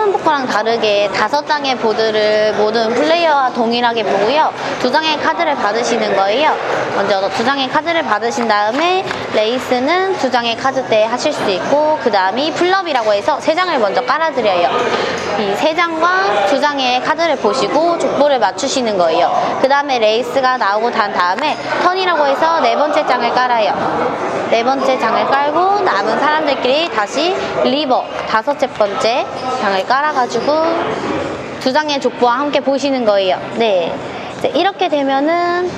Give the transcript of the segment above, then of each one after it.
일반 포커랑 다르게 다섯 장의 보드를 모든 플레이어와 동일하게 보고요. 두 장의 카드를 받으시는 거예요. 먼저 두 장의 카드를 받으신 다음에 레이스는 두 장의 카드 때 하실 수 있고 그 다음이 풀럽이라고 해서 세 장을 먼저 깔아드려요. 이 세 장과 두 장의 카드를 보시고 족보를 맞추시는 거예요. 그 다음에 레이스가 나오고 난 다음에 턴이라고 해서 네 번째 장을 깔아요. 네 번째 장을 깔고 남은 사람들끼리 다시 리버 다섯째 번째 장을 깔아가지고 두 장의 족보와 함께 보시는 거예요. 네. 이제 이렇게 되면은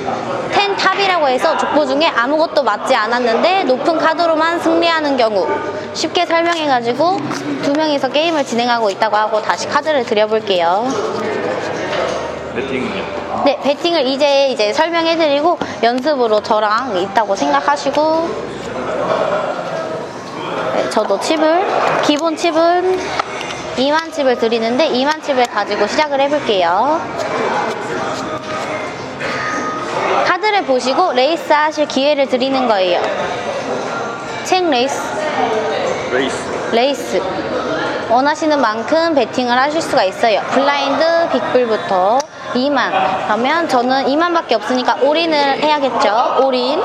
텐 탑이라고 해서 족보 중에 아무것도 맞지 않았는데 높은 카드로만 승리하는 경우 쉽게 설명해가지고 두 명이서 게임을 진행하고 있다고 하고 다시 카드를 드려볼게요. 배팅은요? 네, 배팅을 이제 이제 설명해드리고 연습으로 저랑 있다고 생각하시고 네, 저도 칩을 기본 칩은 2만 칩을 드리는데 2만 칩을 가지고 시작을 해볼게요. 카드를 보시고 레이스 하실 기회를 드리는 거예요. 책 레이스, 레이스 레이스. 원하시는 만큼 베팅을 하실 수가 있어요. 블라인드 빅불부터 2만. 그러면 저는 2만밖에 없으니까 올인을 해야겠죠. 올인.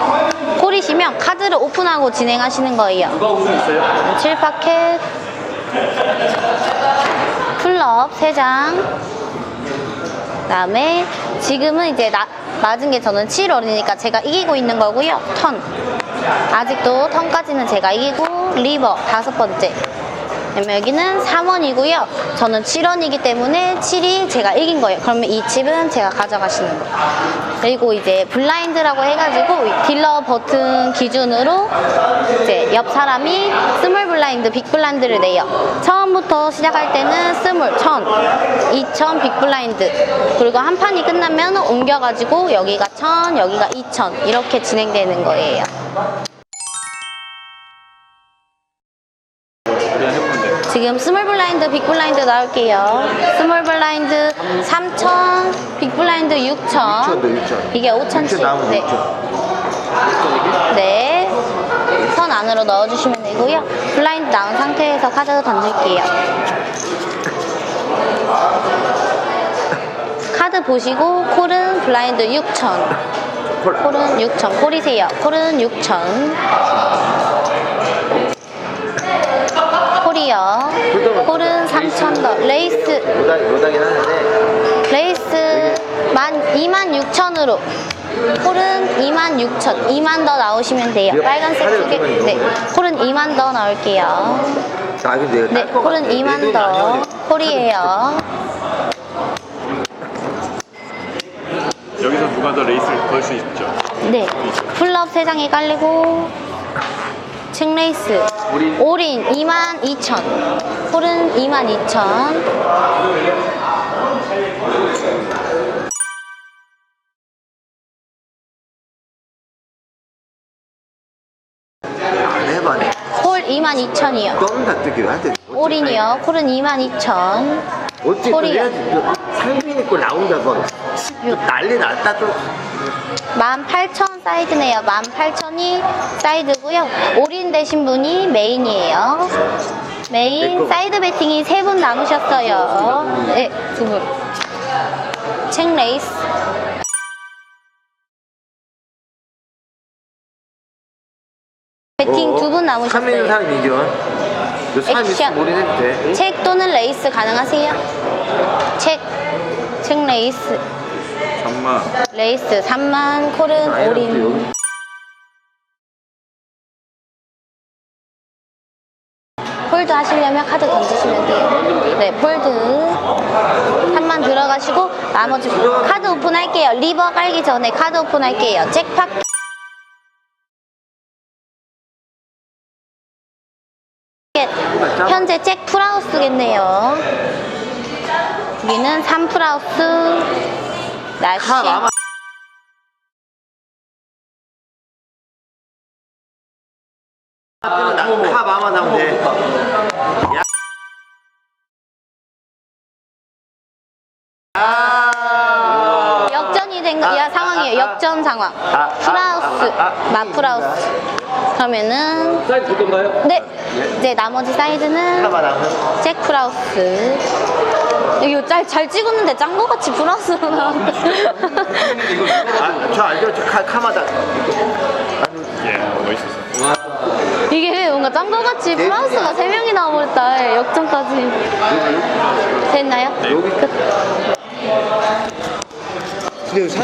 콜이시면 카드를 오픈하고 진행하시는 거예요. 누가 우승 있어요? 7파켓. 풀업 3장. 그다음에 지금은 이제 나, 맞은 게 저는 7월이니까 제가 이기고 있는 거고요. 턴. 아직도 턴까지는 제가 이기고 리버 다섯 번째. 그러면 여기는 3원이고요. 저는 7원이기 때문에 7이 제가 이긴 거예요. 그러면 이 칩은 제가 가져가시는 거예요. 그리고 이제 블라인드라고 해가지고 이 딜러 버튼 기준으로 이제 옆 사람이 스몰 블라인드, 빅 블라인드를 내요. 처음부터 시작할 때는 스몰, 천, 이천, 빅 블라인드. 그리고 한 판이 끝나면 옮겨가지고 여기가 천, 여기가 이천 이렇게 진행되는 거예요. 지금 스몰 블라인드, 빅 블라인드 나올게요. 스몰 블라인드 3,000, 빅 블라인드 6,000. 6,000더 6,000. 이게 5,000씩. 나오면 네. 6,000. 네. 선 안으로 넣어주시면 되고요. 블라인드 나온 상태에서 카드 던질게요. 카드 보시고 콜은 블라인드 6,000. 콜. 콜은 6,000. 콜이세요. 콜은 6,000. 콜이요. 콜은 3,000 더. 레이스. 로다, 로다긴 하는데 레이스 만 26,000으로 콜은 26,000 2만 더 나오시면 돼요 빨간색 두개 주면 네 콜은 2만 더 나올게요 아 근데 네 콜은 같아. 내 2만 돈이 더. 콜이에요 여기서 누가 더 레이스를 걸 수 있죠? 네 풀업 3장이 깔리고 책 레이스 우리 올인 22,000 콜은 22,000안 해봐네 콜 22,000이요. 똥다 뜯기로 한테 올인이요. 콜은 22,000 어찌 콜이요. 그래야지. 상빈이 거 나온다고 또 난리 났다 또 18,000 사이드네요. 18,000이 사이드고요. 올인 되신 분이 메인이에요. 메인 내꺼. 사이드 배팅이 세 분 남으셨어요. 네, 두 분. 책 레이스. 배팅 두분 3인 남으셨어요. 3 이겨 너3 액션. 있으면 올인해도 돼책 또는 레이스 가능하세요? 책, 책 레이스. 3만 레이스 3만 콜은 또 올인. 폴드 하시려면 카드 던지시면 돼요. 네, 폴드. 3만 들어가시고 나머지 카드 오픈할게요. 리버 깔기 전에 카드 오픈할게요. 잭팟. 현재 잭 풀하우스겠네요. 여기는 3 풀하우스. 날씨. 카 마마 카 마마 나오면 돼 야. 역전이 된 거, 야, 상황이에요. 역전 상황. 아, 아, 풀하우스, 아, 아, 아. 마풀하우스. 그러면은, 사이드 볼 건가요? 네, 이제 나머지 사이즈는 잭 프라우스. 이거 잘, 잘 찍었는데 짠 거 같이 프라우스로 나왔는데. 아, 저 알죠? 저 카, 카마다 예, 멋있었어. 이게 뭔가 짠 거 같이 프라우스가 세 명이 나와버렸다. 역전까지. 됐나요? 네. 여기 근데 사